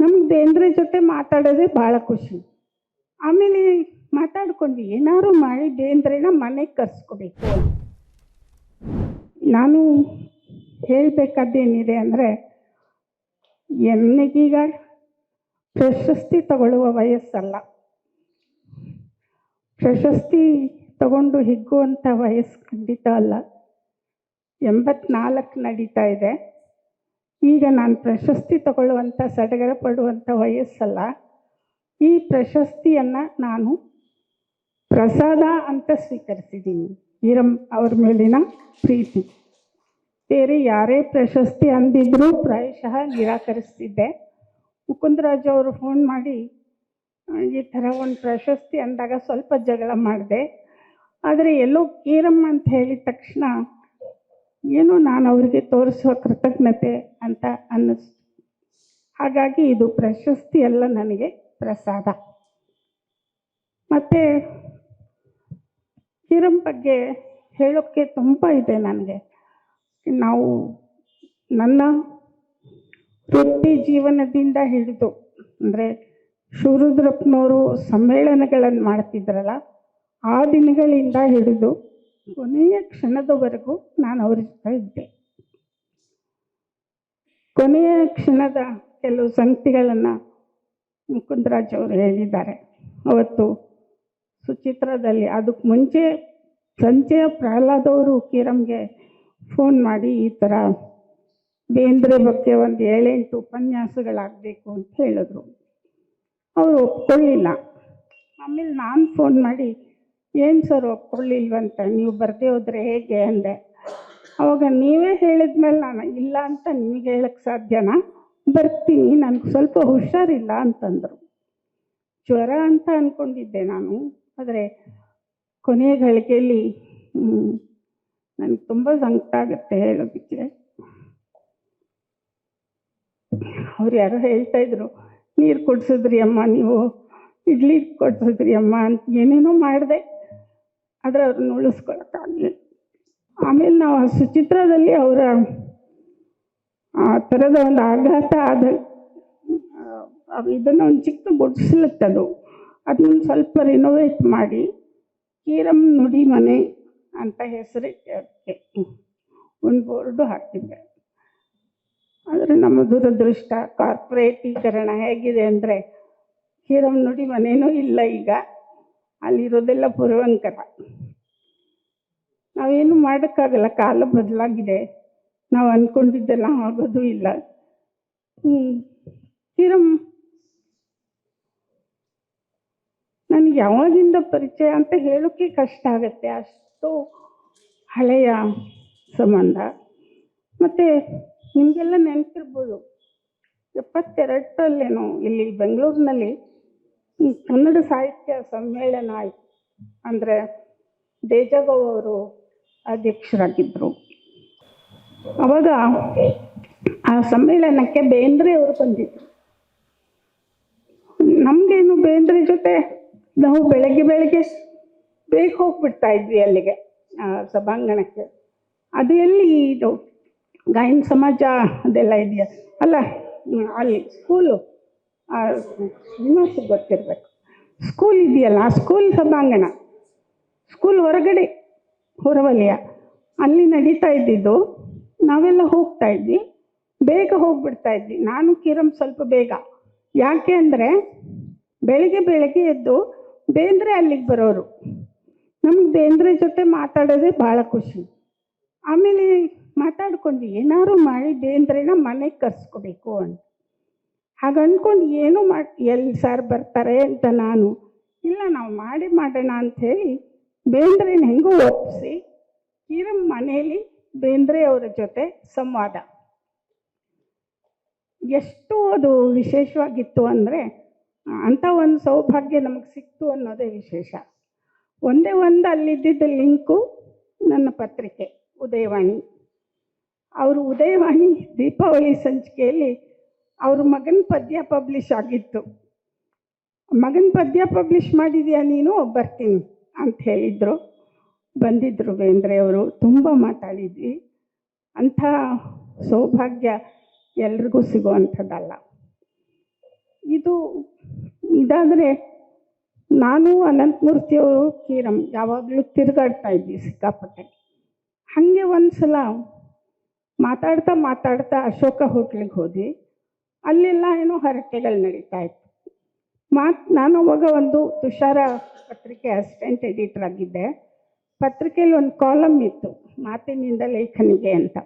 ನಮ್ಗೆ ದೇಂದ್ರ ಜೊತೆ ಮಾತಾಡೋದೇ ಭಾಳ ಖುಷಿ. ಆಮೇಲೆ ಮಾತಾಡ್ಕೊಂಡ್ವಿ ಏನಾದ್ರು ಮಾಡಿ ಬೇಂದ್ರೆನ ಮನೆಗೆ ಕರ್ಸ್ಕೋಬೇಕು. ನಾನು ಹೇಳಬೇಕಾದ್ದೇನಿದೆ ಅಂದರೆ ಎನ್ನಿಗೀಗ ಪ್ರಶಸ್ತಿ ತಗೊಳ್ಳುವ ವಯಸ್ಸಲ್ಲ. ಪ್ರಶಸ್ತಿ ತಗೊಂಡು ಹಿಗ್ಗುವಂಥ ವಯಸ್ಸು ಖಂಡಿತ ಅಲ್ಲ. ಎಂಬತ್ನಾಲ್ಕು ನಡೀತಾ ಇದೆ. ಈಗ ನಾನು ಪ್ರಶಸ್ತಿ ತಗೊಳ್ಳುವಂಥ ಸಡಗರ ಪಡುವಂಥ ವಯಸ್ಸಲ್ಲ. ಈ ಪ್ರಶಸ್ತಿಯನ್ನು ನಾನು ಪ್ರಸಾದ ಅಂತ ಸ್ವೀಕರಿಸಿದ್ದೀನಿ ಈರಂ ಅವ್ರ ಮೇಲಿನ ಪ್ರೀತಿ. ಬೇರೆ ಯಾರೇ ಪ್ರಶಸ್ತಿ ಅಂದಿದ್ರೂ ಪ್ರಾಯಶಃ ನಿರಾಕರಿಸ್ತಿದ್ದೆ. ಮುಕುಂದರಾಜ್ ಅವರು ಫೋನ್ ಮಾಡಿ ಈ ಥರ ಒಂದು ಪ್ರಶಸ್ತಿ ಅಂದಾಗ ಸ್ವಲ್ಪ ಜಗಳ ಮಾಡಿದೆ. ಆದರೆ ಎಲ್ಲೋ ಕೀರಮ್ಮ ಅಂತ ಹೇಳಿದ ತಕ್ಷಣ ಏನೋ ನಾನು ಅವರಿಗೆ ತೋರಿಸುವ ಕೃತಜ್ಞತೆ ಅಂತ ಅನ್ನಿಸ್ತು ಹಾಗಾಗಿ ಇದು ಪ್ರಶಸ್ತಿ ಎಲ್ಲ ನನಗೆ, ಪ್ರಸಾದ. ಮತ್ತು ಕಿರಂ ಬಗ್ಗೆ ಹೇಳೋಕ್ಕೆ ತುಂಬ ಇದೆ ನನಗೆ. ನಾವು ನನ್ನ ವೃತ್ತಿ ಜೀವನದಿಂದ ಹಿಡಿದು, ಅಂದರೆ ಶಿವರುದ್ರಪ್ಪನವರು ಸಮ್ಮೇಳನಗಳನ್ನು ಮಾಡ್ತಿದ್ರಲ್ಲ, ಆ ದಿನಗಳಿಂದ ಹಿಡಿದು ಕೊನೆಯ ಕ್ಷಣದವರೆಗೂ ನಾನು ಅವರಿಸ್ತಾ ಇದ್ದೆ. ಕೊನೆಯ ಕ್ಷಣದ ಕೆಲವು ಸಂಗತಿಗಳನ್ನು ಮುಕುಂದರಾಜ್ ಅವರು ಹೇಳಿದ್ದಾರೆ. ಅವತ್ತು ಸುಚಿತ್ರದಲ್ಲಿ ಅದಕ್ಕೆ ಮುಂಚೆ ಸಂಜೆಯ ಪ್ರಹ್ಲಾದವರು ಕಿರಮ್ಗೆ ಫೋನ್ ಮಾಡಿ ಈ ಥರ ಬೇಂದ್ರೆ ಬಗ್ಗೆ ಒಂದು ಏಳೆಂಟು ಉಪನ್ಯಾಸಗಳಾಗಬೇಕು ಅಂತ ಹೇಳಿದ್ರು. ಅವರು ಒಪ್ಕೊಳ್ಳಿಲ್ಲ. ಆಮೇಲೆ ನಾನು ಫೋನ್ ಮಾಡಿ ಏನು ಸರ್ ಒಪ್ಕೊಳ್ಳಿಲ್ವಂತ? ನೀವು ಬರದೇ ಹೋದ್ರೆ ಹೇಗೆ ಅಂದೆ. ಅವಾಗ ನೀವೇ ಹೇಳಿದ್ಮೇಲೆ ನಾನು ಇಲ್ಲ ಅಂತ ನಿಮಗೆ ಹೇಳಕ್ಕೆ ಸಾಧ್ಯನಾ? ಬರ್ತೀನಿ, ನನಗೆ ಸ್ವಲ್ಪ ಹುಷಾರಿಲ್ಲ ಅಂತಂದರು. ಜ್ವರ ಅಂತ ಅಂದ್ಕೊಂಡಿದ್ದೆ ನಾನು, ಆದರೆ ಕೊನೆಯ ಗಳಿಗೆಯಲ್ಲಿ ನನಗೆ ತುಂಬ ಸಂಕಟ ಆಗುತ್ತೆ ಹೇಳೋದಕ್ಕೆ. ಅವ್ರು ಯಾರೋ ಹೇಳ್ತಾ ಇದ್ರು, ನೀರು ಕುಡಿಸಿದ್ರಿ ಅಮ್ಮ, ನೀವು ಇಡ್ಲಿ ಕೊಡ್ಸಿದ್ರಿ ಅಮ್ಮ, ಅಂತ ಏನೇನೋ ಮಾಡಿದೆ. ಆದರೆ ಅವ್ರನ್ನ ಉಳಿಸ್ಕೊಳಕ್ಕಾಗಲಿ ಆಮೇಲೆ ನಾವು ಆ ಸುಚಿತ್ರದಲ್ಲಿ ಅವರ, ಆ ಥರದ ಒಂದು ಆಘಾತ ಆದ ಇದನ್ನು ಒಂದು ಚಿಕ್ಕ ಗುಡಿಸ್ಲತ್ತದು ಅದನ್ನ ಸ್ವಲ್ಪ ರಿನೋವೇಟ್ ಮಾಡಿ ಕೀರಮ್ ನುಡಿ ಮನೆ ಅಂತ ಹೆಸರಿಟ್ಟೆ ಅದಕ್ಕೆ ಒಂದು ಬೋರ್ಡು ಹಾಕಿದ್ದೆ. ಆದರೆ ನಮ್ಮ ದುರದೃಷ್ಟ ಕಾರ್ಪೊರೇಟೀಕರಣ ಹೇಗಿದೆ ಅಂದರೆ ಕೀರಮ್ ನುಡಿ ಮನೇನೂ ಇಲ್ಲ ಈಗ. ಅಲ್ಲಿರೋದೆಲ್ಲ ಪುರವಂಕರ. ನಾವೇನು ಮಾಡೋಕ್ಕಾಗಲ್ಲ, ಕಾಲ ಬದಲಾಗಿದೆ. ನಾವು ಅಂದ್ಕೊಂಡಿದ್ದೆಲ್ಲ ಆಗೋದು ಇಲ್ಲ. ಕೀರಮ್ ನನಗೆ ಯಾವಾಗಿಂದ ಪರಿಚಯ ಅಂತ ಹೇಳೋಕ್ಕೆ ಕಷ್ಟ ಆಗುತ್ತೆ. ಅಷ್ಟು ಹಳೆಯ ಸಂಬಂಧ. ಮತ್ತು ನಿಮಗೆಲ್ಲ ನೆನಪಿರ್ಬೋದು. ಎಪ್ಪತ್ತೆರಡರಲ್ಲೇನೋ ಇಲ್ಲಿ ಬೆಂಗಳೂರಿನಲ್ಲಿ ಈ ಕನ್ನಡ ಸಾಹಿತ್ಯ ಸಮ್ಮೇಳನ ಆಯಿತು. ಅಂದರೆ ದೇಜಗೌ ಅವರು ಅಧ್ಯಕ್ಷರಾಗಿದ್ದರು ಅವಾಗ ಆ ಸಮ್ಮೇಳನಕ್ಕೆ ಬೇಂದ್ರೆ ಅವರು ಬಂದಿದ್ರು. ನಮಗೇನು ಬೇಂದ್ರೆ ಜೊತೆ ನಾವು ಬೆಳಗ್ಗೆ ಬೆಳಗ್ಗೆ ಬೇಗ ಹೋಗ್ಬಿಡ್ತಾ ಇದ್ವಿ ಅಲ್ಲಿಗೆ ಸಭಾಂಗಣಕ್ಕೆ. ಅದು ಎಲ್ಲಿ ಇದು ಗಾಯನ ಸಮಾಜ ಅದೆಲ್ಲ ಇದೆಯಾ? ಅಲ್ಲ ಅಲ್ಲಿ ಸ್ಕೂಲು ಶ್ರೀನಿವಾಸ ಗೊತ್ತಿರಬೇಕು. ಸ್ಕೂಲ್ ಇದೆಯಲ್ಲ ಸ್ಕೂಲ್ ಸಭಾಂಗಣ. ಸ್ಕೂಲ್ ಹೊರಗಡೆ, ಹೊರವಲಯ. ಅಲ್ಲಿ ನಡೀತಾ ಇದ್ದಿದ್ದು, ನಾವೆಲ್ಲ ಹೋಗ್ತಾ ಇದ್ವಿ. ಬೇಗ ಹೋಗ್ಬಿಡ್ತಾ ಇದ್ವಿ. ನಾನು ಕಿರಮ್ ಸ್ವಲ್ಪ ಬೇಗ. ಯಾಕೆ ಅಂದರೆ, ಬೆಳಿಗ್ಗೆ ಬೆಳಗ್ಗೆ ಎದ್ದು ಬೇಂದ್ರೆ ಅಲ್ಲಿಗೆ ಬರೋರು. ನಮ್ಗೆ ಬೇಂದ್ರೆ ಜೊತೆ ಮಾತಾಡೋದೇ ಭಾಳ ಖುಷಿ. ಆಮೇಲೆ ಮಾತಾಡ್ಕೊಂಡು, ಏನಾದ್ರು ಮಾಡಿ ಬೇಂದ್ರೆನ ಮನೆಗೆ ಕರ್ಸ್ಕೋಬೇಕು ಅಂತ. ಹಾಗೆ ಅಂದ್ಕೊಂಡು ಏನೂ ಮಾಡಿ ಎಲ್ಲಿ ಸರ್ ಬರ್ತಾರೆ ಅಂತ ನಾನು, ಇಲ್ಲ ನಾವು ಮಾಡಿ ಮಾಡೋಣ ಅಂಥೇಳಿ ಬೇಂದ್ರೆನ ಹೆಂಗೂ ಒಪ್ಪಿಸಿ ಕಿರಮ್ ಮನೆಯಲ್ಲಿ ಬೇಂದ್ರೆ ಅವರ ಜೊತೆ ಸಂವಾದ. ಎಷ್ಟು ಅದು ವಿಶೇಷವಾಗಿತ್ತು ಅಂದರೆ ಅಂಥ ಒಂದು ಸೌಭಾಗ್ಯ ನಮಗೆ ಸಿಕ್ತು ಅನ್ನೋದೇ ವಿಶೇಷ. ಒಂದೇ ಒಂದು ಅಲ್ಲಿದ್ದಿದ್ದ ಲಿಂಕು ನನ್ನ ಪತ್ರಿಕೆ, ಉದಯವಾಣಿ. ಅವರು ಉದಯವಾಣಿ, ದೀಪಾವಳಿ ಸಂಚಿಕೆಯಲ್ಲಿ ಅವ್ರ ಮಗನ ಪದ್ಯ ಪಬ್ಲಿಷ್ ಆಗಿತ್ತು. ಮಗನ ಪದ್ಯ ಪಬ್ಲಿಷ್ ಮಾಡಿದ್ಯಾ ನೀನು? ಬರ್ತೀನಿ ಅಂತ ಹೇಳಿದರು. ಬಂದಿದ್ದರು ಬೇಂದ್ರೆ ಅವರು. ತುಂಬ ಮಾತಾಡಿದ್ವಿ. ಅಂಥ ಸೌಭಾಗ್ಯ ಎಲ್ರಿಗೂ ಸಿಗುವಂಥದ್ದಲ್ಲ. ಇದು ಇದಾದರೆ ನಾನು ಅನಂತಮೂರ್ತಿಯವರು ಕೀರಂ ಯಾವಾಗಲೂ ತಿರುಗಾಡ್ತಾ ಇದ್ವಿ ಸಿಕ್ಕಾಪಟ್ಟೆ. ಹಾಗೆ ಒಂದು ಸಲ ಮಾತಾಡ್ತಾ ಮಾತಾಡ್ತಾ ಅಶೋಕ ಹೋಟ್ಲಿಗೆ ಹೋದ್ವಿ. ಅಲ್ಲೆಲ್ಲ ಏನೋ ಹರಟೆಗಳು ನಡೀತಾ ಇತ್ತು. ಮಾತ್, ನಾನು ಅವಾಗ ಒಂದು ತುಷಾರ ಪತ್ರಿಕೆ ಅಸಿಸ್ಟೆಂಟ್ ಎಡಿಟರ್ ಆಗಿದ್ದೆ. ಪತ್ರಿಕೆಯಲ್ಲಿ ಒಂದು ಕಾಲಮ್ ಇತ್ತು, ಮಾತಿನಿಂದ ಲೇಖನಿಗೆ ಅಂತ.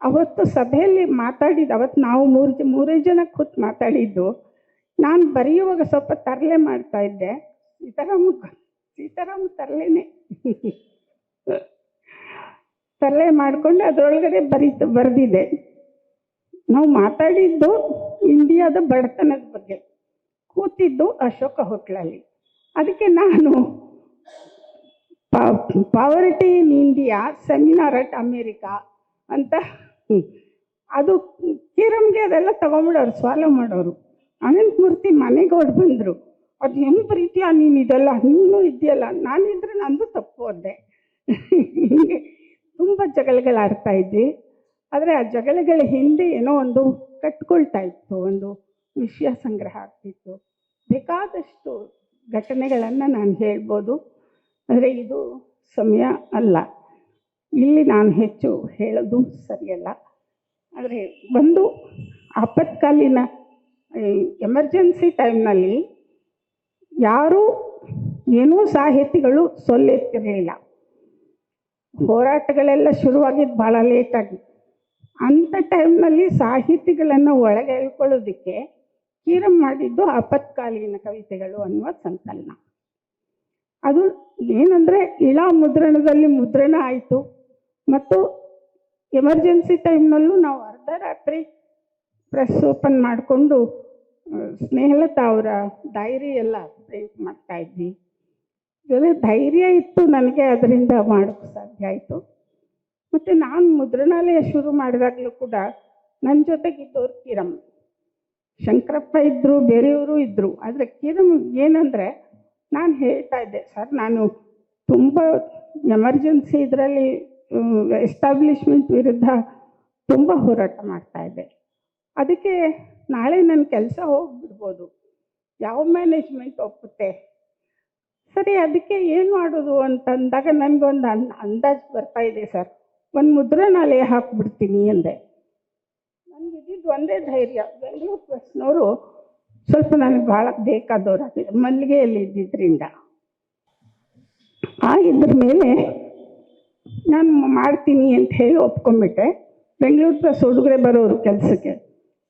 ಅವತ್ತು ಸಭೆಯಲ್ಲಿ ಮಾತಾಡಿದ, ಅವತ್ತು ನಾವು ಮೂರು ಮೂರೇ ಜನ ಕೂತ್ ಮಾತಾಡಿದ್ದು, ನಾನು ಬರೆಯುವಾಗ ಸ್ವಲ್ಪ ತರಲೆ ಮಾಡ್ತಾ ಇದ್ದೆ. ಸೀತಾರಾಮ ಸೀತಾರಾಮ ತರಲೆನೆ. ತರಲೆ ಮಾಡಿಕೊಂಡು ಅದರೊಳಗಡೆ ಬರೀತು, ಬರೆದಿದೆ. ನಾವು ಮಾತಾಡಿದ್ದು ಇಂಡಿಯಾದ ಬಡತನದ ಬಗ್ಗೆ. ಕೂತಿದ್ದು ಅಶೋಕ ಹೋಟ್ಲಲ್ಲಿ. ಅದಕ್ಕೆ ನಾನು poverty in India, seminar at America ಅಂತ. ಅದು ಕಿರಮ್ಗೆ ಅದೆಲ್ಲ ತಗೊಂಬಿಡೋರು, ಸ್ವಾಲೋ ಮಾಡೋರು. ಅನಂತಮೂರ್ತಿ ಮನೆಗೆ ಹೊಡ್ ಬಂದರು. ಅದು ಹೆಂಗೆ ಪ್ರೀತಿಯ ನೀನು ಇದೆಲ್ಲ? ನೀನು ಇದೆಯಲ್ಲ ನಾನಿದ್ರೆ ನಂದು ತಪ್ಪು ಅಂದೆ. ಹಿಂಗೆ ತುಂಬ ಜಗಳಗಳಾಡ್ತಾ ಇದ್ವಿ. ಆದರೆ ಆ ಜಗಳಗಳ ಹಿಂದೆ ಏನೋ ಒಂದು ಕಟ್ಕೊಳ್ತಾ ಇತ್ತು, ಒಂದು ವಿಷಯ ಸಂಗ್ರಹ ಆಗ್ತಿತ್ತು. ಬೇಕಾದಷ್ಟು ಘಟನೆಗಳನ್ನು ನಾನು ಹೇಳ್ಬೋದು. ಆದರೆ ಇದು ಸಮಯ ಅಲ್ಲ. ಇಲ್ಲಿ ನಾನು ಹೆಚ್ಚು ಹೇಳೋದು ಸರಿಯಲ್ಲ. ಆದರೆ ಒಂದು ಆಪತ್ಕಾಲೀನ ಎಮರ್ಜೆನ್ಸಿ ಟೈಮ್ನಲ್ಲಿ ಯಾರೂ ಏನೂ ಸಾಹಿತಿಗಳು ಸೊಲ್ಲೆತ್ತಿರಲಿಲ್ಲ. ಹೋರಾಟಗಳೆಲ್ಲ ಶುರುವಾಗಿದ್ದು ಭಾಳ ಲೇಟಾಗಿ ಅಂಥ ಟೈಮ್ನಲ್ಲಿ ಸಾಹಿತಿಗಳನ್ನು ಒಳಗೆ ಹೇಳ್ಕೊಳ್ಳೋದಕ್ಕೆ ಕೀರಂ ಮಾಡಿದ್ದು ಆಪತ್ಕಾಲೀನ ಕವಿತೆಗಳು ಅನ್ನುವ ಸಂಕಲನ. ಅದು ಏನಂದರೆ ಇಳ ಮುದ್ರಣದಲ್ಲಿ ಮುದ್ರಣ ಆಯಿತು. ಮತ್ತು ಎಮರ್ಜೆನ್ಸಿ ಟೈಮ್ನಲ್ಲೂ ನಾವು ಅರ್ಧ ರಾತ್ರಿ ಪ್ರೆಸ್ ಓಪನ್ ಮಾಡಿಕೊಂಡು ಸ್ನೇಹಲತಾ ಅವರ ಡೈರಿ ಎಲ್ಲ ಪ್ರಿಂಟ್ ಮಾಡ್ತಾ ಇದ್ವಿ. ಧೈರ್ಯ ಇತ್ತು ನನಗೆ, ಅದರಿಂದ ಮಾಡೋಕ್ಕೆ ಸಾಧ್ಯ ಆಯಿತು. ಮತ್ತು ನಾನು ಮುದ್ರಣಾಲಯ ಶುರು ಮಾಡಿದಾಗಲೂ ಕೂಡ ನನ್ನ ಜೊತೆಗಿದ್ದವ್ರು ಕಿರಮ್ ಶಂಕರಪ್ಪ ಇದ್ದರು ಬೇರೆಯವರು ಇದ್ದರು ಆದರೆ ಕಿರಮ್ ಏನಂದರೆ ನಾನು ಹೇಳ್ತಾ ಇದ್ದೆ, ಸರ್, ನಾನು ತುಂಬ ಎಮರ್ಜೆನ್ಸಿ ಇದರಲ್ಲಿ ಎಸ್ಟಾಬ್ಲಿಷ್ಮೆಂಟ್ ವಿರುದ್ಧ ತುಂಬ ಹೋರಾಟ ಮಾಡ್ತಾ ಇದ್ದೆ. ಅದಕ್ಕೆ ನಾಳೆ ನನ್ನ ಕೆಲಸ ಹೋಗ್ಬಿಡ್ಬೋದು. ಯಾವ ಮ್ಯಾನೇಜ್ಮೆಂಟ್ ಒಪ್ಪುತ್ತೆ? ಸರಿ, ಅದಕ್ಕೆ ಏನು ಮಾಡೋದು? ಅಂತಂದಾಗ ನನಗೊಂದು ಅನ್ ಅಂದಾಜು ಬರ್ತಾ ಇದೆ, ಸರ್. ಒಂದು ಮುದ್ರಣಾಲಯ ಹಾಕ್ಬಿಡ್ತೀನಿ ಅಂದೆ. ನನಗೆ ಇದ್ದಿದ್ದು ಒಂದೇ ಧೈರ್ಯ. ಬೆಂಗಳೂರು ಪ್ರೆಸ್ನವರು ಸ್ವಲ್ಪ ನನಗೆ ಭಾಳ ಬೇಕಾದವರಾಗಿದೆ ಮಲ್ಲಿಗೆಯಲ್ಲಿ ಇದ್ದಿದ್ದರಿಂದ ಆ ಇದ್ರ ಮೇಲೆ ನಾನು ಮಾಡ್ತೀನಿ ಅಂತ ಹೇಳಿ ಒಪ್ಕೊಂಡ್ಬಿಟ್ಟೆ. ಬೆಂಗಳೂರು ಪ್ರೆಸ್ ಹುಡುಗರೆ ಬರೋರು ಕೆಲಸಕ್ಕೆ.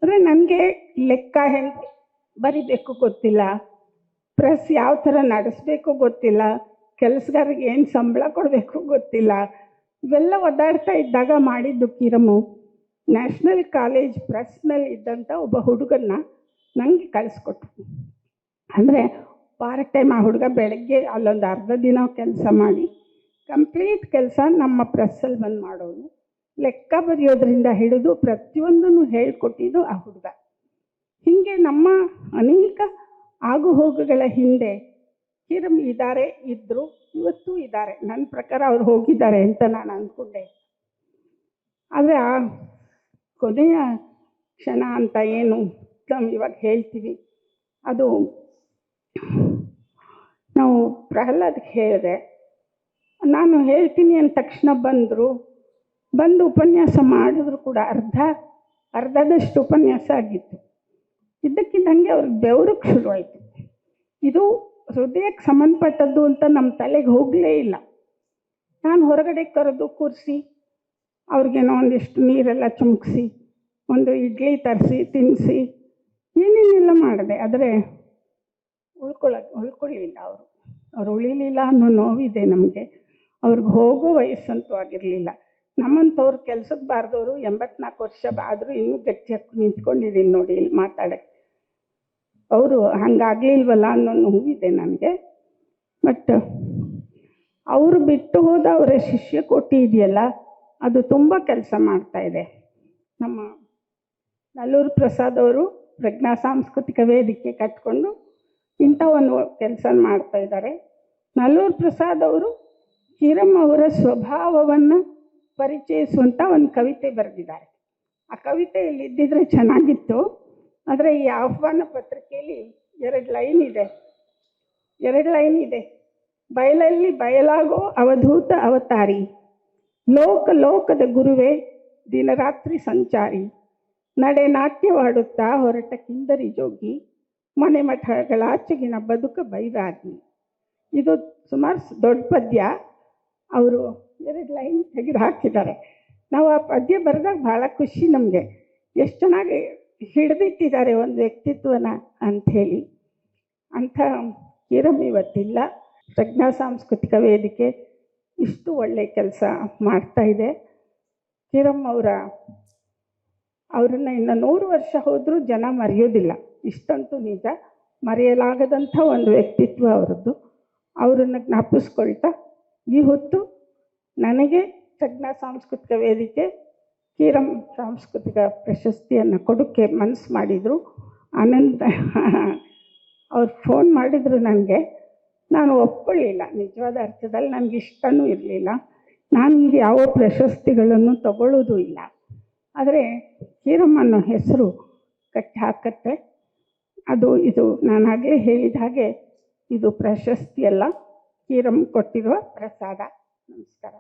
ಅಂದರೆ ನನಗೆ ಲೆಕ್ಕ ಹೆಂಗೆ ಬರಿಬೇಕು ಗೊತ್ತಿಲ್ಲ. ಪ್ರೆಸ್ ಯಾವ ಥರ ನಡೆಸಬೇಕು ಗೊತ್ತಿಲ್ಲ. ಕೆಲಸಗಾರಿಗೆ ಏನು ಸಂಬಳ ಕೊಡಬೇಕು ಗೊತ್ತಿಲ್ಲ. ಇವೆಲ್ಲ ಒದ್ದಾಡ್ತಾ ಇದ್ದಾಗ ಮಾಡಿದ್ದು ಕಿರಮು. ನ್ಯಾಷನಲ್ ಕಾಲೇಜ್ ಪ್ರೆಸ್ನಲ್ಲಿ ಇದ್ದಂಥ ಒಬ್ಬ ಹುಡುಗನ್ನ ನನಗೆ ಕಳಿಸ್ಕೊಟ್ರು. ಅಂದರೆ ಪಾರ್ಟ್ ಟೈಮ್ ಆ ಹುಡುಗ ಬೆಳಗ್ಗೆ ಅಲ್ಲೊಂದು ಅರ್ಧ ದಿನ ಕೆಲಸ ಮಾಡಿ ಕಂಪ್ಲೀಟ್ ಕೆಲಸ ನಮ್ಮ ಪ್ರೆಸ್ಸಲ್ಲಿ ಬಂದು ಮಾಡೋನು. ಲೆಕ್ಕ ಬರೆಯೋದ್ರಿಂದ ಹಿಡಿದು ಪ್ರತಿಯೊಂದನ್ನು ಹೇಳಿಕೊಟ್ಟಿದ್ದು ಆ ಹುಡುಗ. ಹೀಗೆ ನಮ್ಮ ಅನೇಕ ಆಗುಹೋಗುಗಳ ಹಿಂದೆ ಕಿರಮ್ ಇದ್ದಾರೆ ಇದ್ದರು ಇವತ್ತೂ ಇದ್ದಾರೆ. ನನ್ನ ಪ್ರಕಾರ ಅವ್ರು ಹೋಗಿದ್ದಾರೆ ಅಂತ ನಾನು ಅಂದ್ಕೊಂಡೆ. ಆದರೆ ಆ ಕೊನೆಯ ಕ್ಷಣ ಅಂತ ಏನು ನಾವು ಇವಾಗ ಹೇಳ್ತೀವಿ. ಅದು ನಾವು ಪ್ರಹ್ಲಾದ್ಗೆ ಹೇಳಿದೆ, ನಾನು ಹೇಳ್ತೀನಿ ಅಂದ ತಕ್ಷಣ ಬಂದರು. ಬಂದು ಉಪನ್ಯಾಸ ಮಾಡಿದ್ರು ಕೂಡ ಅರ್ಧ, ಅರ್ಧದಷ್ಟು ಉಪನ್ಯಾಸ ಆಗಿತ್ತು. ಇದ್ದಕ್ಕಿದ್ದಂಗೆ ಅವ್ರಿಗೆ ಬೆವರಕ್ಕೆ ಶುರುವಾಯಿತು. ಇದು ಹೃದಯಕ್ಕೆ ಸಂಬಂಧಪಟ್ಟದ್ದು ಅಂತ ನಮ್ಮ ತಲೆಗೆ ಹೋಗಲೇ ಇಲ್ಲ. ನಾನು ಹೊರಗಡೆ ಕರೆದು ಕೂರಿಸಿ ಅವ್ರಿಗೇನೋ ಒಂದಿಷ್ಟು ನೀರೆಲ್ಲ ಚುಮ್ಕಿಸಿ, ಒಂದು ಇಡ್ಲಿ ತರಿಸಿ, ತಿನ್ನಿಸಿ, ಏನೇನೆಲ್ಲ ಮಾಡಿದೆ, ಆದರೆ ಉಳ್ಕೊಳ್ಳೋಕೆ ಉಳ್ಕೊಳ್ಳಿಲ್ಲ ಅವರು. ಅವ್ರು ಉಳಿಲಿಲ್ಲ ಅನ್ನೋ ನೋವಿದೆ ನಮಗೆ. ಅವ್ರಿಗೆ ಹೋಗೋ ವಯಸ್ಸಂತೂ ಆಗಿರಲಿಲ್ಲ. ನಮ್ಮಂಥವ್ರು ಕೆಲ್ಸಕ್ಕೆ ಬಾರ್ದವರು ಎಂಬತ್ನಾಲ್ಕು ವರ್ಷ ಆದರೂ ಇನ್ನೂ ಗಟ್ಟಿಯಾಗಿ ನಿಂತ್ಕೊಂಡಿದ್ದೀನಿ ನೋಡಿ ಇಲ್ಲಿ ಮಾತಾಡೋಕ್ಕೆ. ಅವರು ಹಂಗಾಗ್ಲಿಲ್ವಲ್ಲ ಅನ್ನೋ ನೋವಿದೆ ನನಗೆ. ಬಟ್ ಅವರು ಬಿಟ್ಟು ಹೋದ ಅವರ ಶಿಷ್ಯ ಇದೆಯಲ್ಲ, ಅದು ತುಂಬ ಕೆಲಸ ಮಾಡ್ತಾ ಇದೆ. ನಮ್ಮ ನಲ್ಲೂರು ಪ್ರಸಾದ್ ಅವರು ಪ್ರಜ್ಞಾ ಸಾಂಸ್ಕೃತಿಕ ವೇದಿಕೆ ಕಟ್ಕೊಂಡು ಇಂಥ ಒಂದು ಕೆಲಸ ಮಾಡ್ತಾ ಇದ್ದಾರೆ. ನಲ್ಲೂರು ಪ್ರಸಾದ್ ಅವರು ಕಿರಮ್ ಅವರ ಸ್ವಭಾವವನ್ನು ಪರಿಚಯಿಸುವಂಥ ಒಂದು ಕವಿತೆ ಬರೆದಿದ್ದಾರೆ. ಆ ಕವಿತೆ ಇಲ್ಲಿದ್ದಿದ್ರೆ ಚೆನ್ನಾಗಿತ್ತು. ಆದರೆ ಈ ಆಹ್ವಾನ ಪತ್ರಿಕೆಯಲ್ಲಿ ಎರಡು ಲೈನ್ ಇದೆ. ಎರಡು ಲೈನ್ ಇದೆ. ಬಯಲಲ್ಲಿ ಬಯಲಾಗೋ ಅವಧೂತ ಅವತಾರಿ. ಲೋಕ ಲೋಕದ ಗುರುವೇ, ದಿನರಾತ್ರಿ ಸಂಚಾರಿ. ನಡೆ ನಾಟ್ಯವಾಡುತ್ತಾ ಹೊರಟ ಕಿಂದರಿ ಜೋಗಿ, ಮನೆ ಮಠಗಳಾಚೆಗಿನ ಬದುಕ ಬೈರಾಗಿ. ಇದು ಸುಮಾರು ದೊಡ್ಡ ಪದ್ಯ. ಅವರು ಎರಡು ಲೈನ್ ತೆಗೆದು ಹಾಕಿದ್ದಾರೆ. ನಾವು ಆ ಪದ್ಯ ಬರೆದಾಗ ಭಾಳ ಖುಷಿ ನಮಗೆ. ಎಷ್ಟು ಚೆನ್ನಾಗಿ ಹಿಡಿದಿಟ್ಟಿದ್ದಾರೆ ಒಂದು ವ್ಯಕ್ತಿತ್ವನ ಅಂಥೇಳಿ. ಅಂಥ ಕಿರಮ್ ಇವತ್ತಿಲ್ಲ. ಪ್ರಜ್ಞಾ ಸಾಂಸ್ಕೃತಿಕ ವೇದಿಕೆ ಇಷ್ಟು ಒಳ್ಳೆಯ ಕೆಲಸ ಮಾಡ್ತಾ ಇದೆ. ಕಿರಮ್ ಅವರ, ಅವರನ್ನು ಇನ್ನು ನೂರು ವರ್ಷ ಹೋದರೂ ಜನ ಮರೆಯೋದಿಲ್ಲ. ಇಷ್ಟಂತೂ ನಿಜ. ಮರೆಯಲಾಗದಂಥ ಒಂದು ವ್ಯಕ್ತಿತ್ವ ಅವರದ್ದು. ಅವರನ್ನು ಜ್ಞಾಪಿಸ್ಕೊಳ್ತಾ ಈ ಹೊತ್ತು ನನಗೆ ಪ್ರಜ್ಞಾ ಸಾಂಸ್ಕೃತಿಕ ವೇದಿಕೆ ಕೀರಂ ಸಾಂಸ್ಕೃತಿಕ ಪ್ರಶಸ್ತಿಯನ್ನು ಕೊಡೋಕ್ಕೆ ಮನಸ್ಸು ಮಾಡಿದರು. ಆನಂದ ಅವ್ರು ಫೋನ್ ಮಾಡಿದರು ನನಗೆ ನಾನು ಒಪ್ಕೊಳ್ಳಿಲ್ಲ. ನಿಜವಾದ ಅರ್ಥದಲ್ಲಿ ನನಗೆ ಇಷ್ಟನೂ ಇರಲಿಲ್ಲ. ನಾನು ಈಗ ಯಾವ ಪ್ರಶಸ್ತಿಗಳನ್ನು ತಗೊಳ್ಳೋದು ಇಲ್ಲ. ಆದರೆ ಕೀರಮ್ ಅನ್ನೋ ಹೆಸರು ಕಟ್ಟಿ ಹಾಕತ್ತೆ. ಅದು ಇದು ನಾನು ಆಗಲೇ ಹೇಳಿದ ಹಾಗೆ ಇದು ಪ್ರಶಸ್ತಿಯಲ್ಲ ಕೀರಮ್ ಕೊಟ್ಟಿರುವ ಪ್ರಸಾದ. ನಮಸ್ಕಾರ.